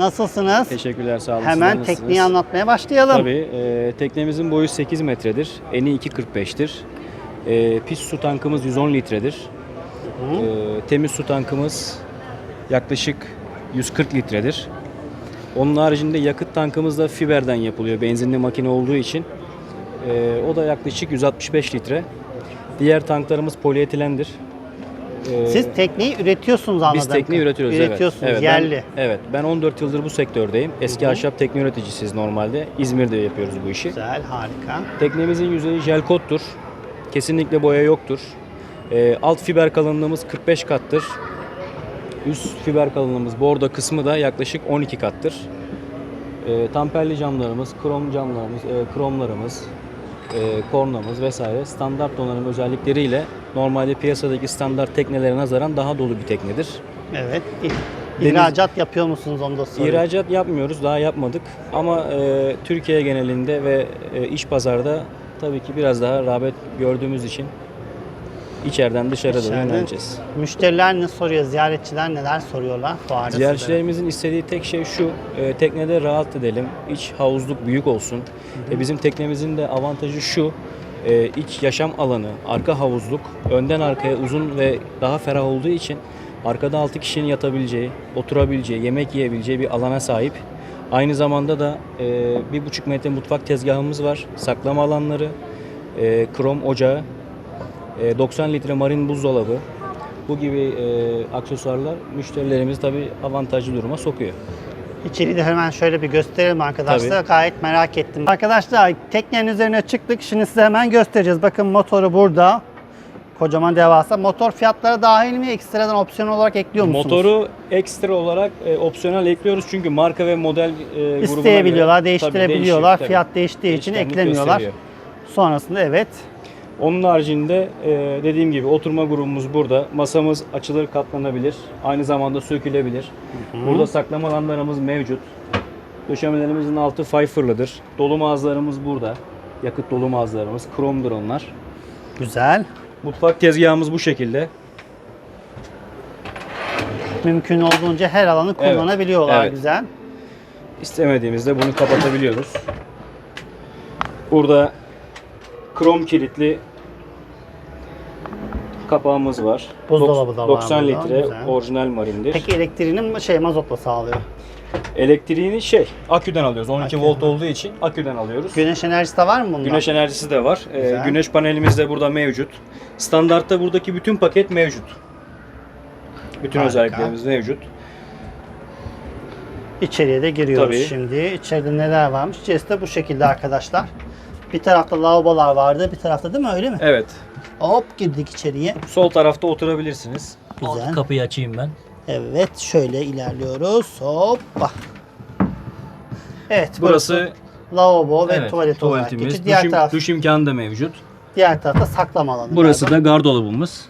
Nasılsınız? Teşekkürler sağ olun. Hemen Sizler nasılsınız? tekniği anlatmaya başlayalım. Tabii. e, teknemizin boyu 8 metredir. Eni 2.45'tir. E, pis su tankımız 110 litredir. E, temiz su tankımız yaklaşık 140 litredir. Onun haricinde yakıt tankımız da fiberden yapılıyor. Benzinli makine olduğu için. E, o da yaklaşık 165 litre. Diğer tanklarımız polietilendir. E, Siz tekneyi üretiyorsunuz anladığım Biz kadarıyla. üretiyoruz evet. Üretiyorsunuz evet, yerli. Ben, evet. Ben 14 yıldır bu sektördeyim. Eski ahşap tekne üreticisiyiz normalde. İzmir'de yapıyoruz bu işi. Güzel, harika. Teknemizin yüzeyi jel kottur. Kesinlikle boya yoktur. Ee, alt fiber kalınlığımız 45 kattır. Üst fiber kalınlığımız bordo kısmı da yaklaşık 12 kattır. Ee, tamperli camlarımız, krom camlarımız, e, kromlarımız, e, kornamız vesaire standart donanım özellikleriyle normalde piyasadaki standart teknelere nazaran daha dolu bir teknedir. Evet. Deniz- İhracat yapıyor musunuz onu da sorayım. İhracat yapmıyoruz, daha yapmadık. Ama e, Türkiye genelinde ve e, iç pazarda tabii ki biraz daha rağbet gördüğümüz için içeriden dışarı doğru İçeriden. yöneleceğiz. Müşteriler ne soruyor? Ziyaretçiler neler soruyorlar? Fuarda Ziyaretçilerimizin istediği tek şey şu, e, teknede rahat edelim, iç havuzluk büyük olsun. E, bizim teknemizin de avantajı şu, e, iç yaşam alanı, arka havuzluk, önden arkaya uzun ve daha ferah olduğu için arkada 6 kişinin yatabileceği, oturabileceği, yemek yiyebileceği bir alana sahip. Aynı zamanda da e, bir buçuk metre mutfak tezgahımız var, saklama alanları, e, krom ocağı, e, 90 litre marin buzdolabı, bu gibi e, aksesuarlar müşterilerimizi tabii avantajlı duruma sokuyor. İçeriği de hemen şöyle bir gösterelim arkadaşlar. Tabii. Gayet merak ettim. Arkadaşlar teknenin üzerine çıktık. Şimdi size hemen göstereceğiz. Bakın motoru burada. Kocaman devasa. Motor fiyatları dahil mi? Ekstradan opsiyon olarak ekliyor musunuz? Motoru ekstra olarak e, opsiyonel ekliyoruz çünkü marka ve model e, İsteyebiliyorlar, göre- değiştirebiliyorlar. Tabii değişiyor, tabii. Fiyat değiştiği için Değişkenlik eklemiyorlar. gösteriyor. Sonrasında evet. Onun haricinde e, dediğim gibi oturma grubumuz burada. Masamız açılır katlanabilir. Aynı zamanda sökülebilir. Burada saklama alanlarımız mevcut. Döşemelerimizin altı fifer'lıdır. Dolum ağızlarımız burada. Yakıt dolum ağızlarımız. Kromdur onlar. Güzel. Mutfak tezgahımız bu şekilde. Mümkün olduğunca her alanı kullanabiliyorlar. evet. Güzel. İstemediğimizde bunu kapatabiliyoruz. Burada krom kilitli kapağımız var. Buzdolabı da var 90 burada, litre güzel. orijinal marindir. Peki elektriğini şey mazotla sağlıyor. Elektriğini şey aküden alıyoruz. 12 Akü. volt olduğu için aküden alıyoruz. Güneş enerjisi de var mı bunda? Güneş enerjisi de var. Ee, Güzel. güneş panelimiz de burada mevcut. Standartta buradaki bütün paket mevcut. Bütün Harika. özelliklerimiz mevcut. İçeriye de giriyoruz Tabii. şimdi. İçeride neler varmış? De bu şekilde arkadaşlar. Bir tarafta lavabolar vardı, bir tarafta değil mi öyle mi? Evet. Hop girdik içeriye. Sol tarafta oturabilirsiniz. Güzel. Alt kapıyı açayım ben. Evet şöyle ilerliyoruz. Hoppa. Evet Burası lavabo ve evet, tuvalet olarak geçiyor. Duş, Diğer, im- taraf, duş imkanı da mevcut. diğer tarafta saklama alanı. Burası galiba. da gardolabımız.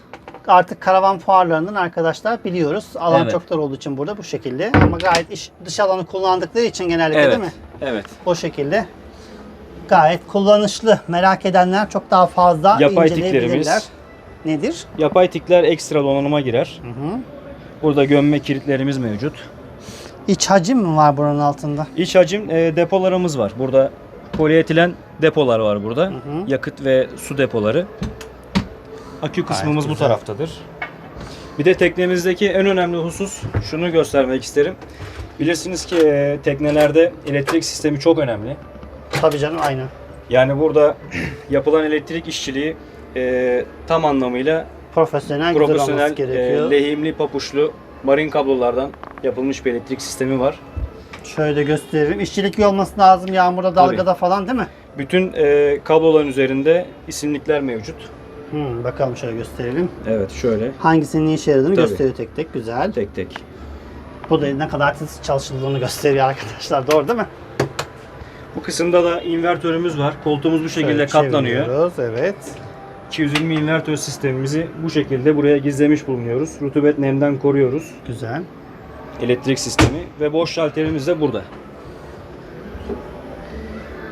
Artık karavan fuarlarından arkadaşlar biliyoruz. Alan Evet. çok dar olduğu için burada bu şekilde. Ama gayet iş, dış alanı kullandıkları için genellikle değil mi? Evet. O şekilde. Gayet kullanışlı. Merak edenler çok daha fazla Yapay inceleyebilirler. tiklerimiz. Nedir? Yapay tikler ekstra donanıma girer. Hı hı. Burada gömme kilitlerimiz mevcut. İç hacim mi var buranın altında? İç hacim e, depolarımız var. Burada polietilen depolar var burada. hı. Yakıt ve su depoları. Akü kısmımız bu taraftadır. Bir de teknemizdeki en önemli husus şunu göstermek isterim. Bilirsiniz ki e, teknelerde elektrik sistemi çok önemli. Tabii canım aynı. Yani burada yapılan elektrik işçiliği e, tam anlamıyla Profesyonel, güzel profesyonel, olması gerekiyor. e, lehimli, papuçlu, marin kablolardan yapılmış bir elektrik sistemi var. Şöyle gösterelim. İşçilik iyi olması lazım yağmurda, dalgada falan değil mi? Bütün e, kabloların üzerinde isimlikler mevcut. Hı, bakalım şöyle gösterelim. Evet, şöyle Hangisinin ne işe yaradığını Tabii. gösteriyor tek tek. Güzel. tek tek. Bu da ne kadar titiz çalışıldığını gösteriyor arkadaşlar. Doğru değil mi? Bu kısımda da invertörümüz var. Koltuğumuz bu şekilde Şöyle katlanıyor. Evet. 220 invertör sistemimizi bu şekilde buraya gizlemiş bulunuyoruz. Rutubet nemden koruyoruz. Güzel. Elektrik sistemi ve boş şalterimiz de burada.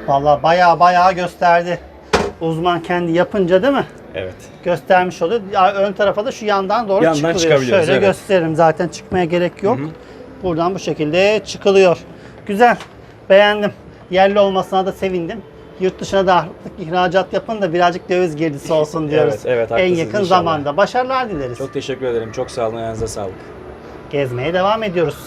Vallahi bayağı bayağı gösterdi. Uzman kendi yapınca değil mi? Evet. Göstermiş oluyor. Ön tarafa da şu yandan doğru Yandan çıkılıyor. Şöyle evet. gösteririm. Zaten çıkmaya gerek yok. Hı hı. Buradan bu şekilde çıkılıyor. Güzel. Beğendim. Yerli olmasına da sevindim. Yurt dışına da artık ihracat yapın da birazcık döviz girdisi olsun diyoruz. Evet, evet, en haklısınız yakın inşallah. zamanda. Başarılar dileriz. Çok teşekkür ederim. Çok sağ olun. Ayağınıza sağlık. Gezmeye devam ediyoruz.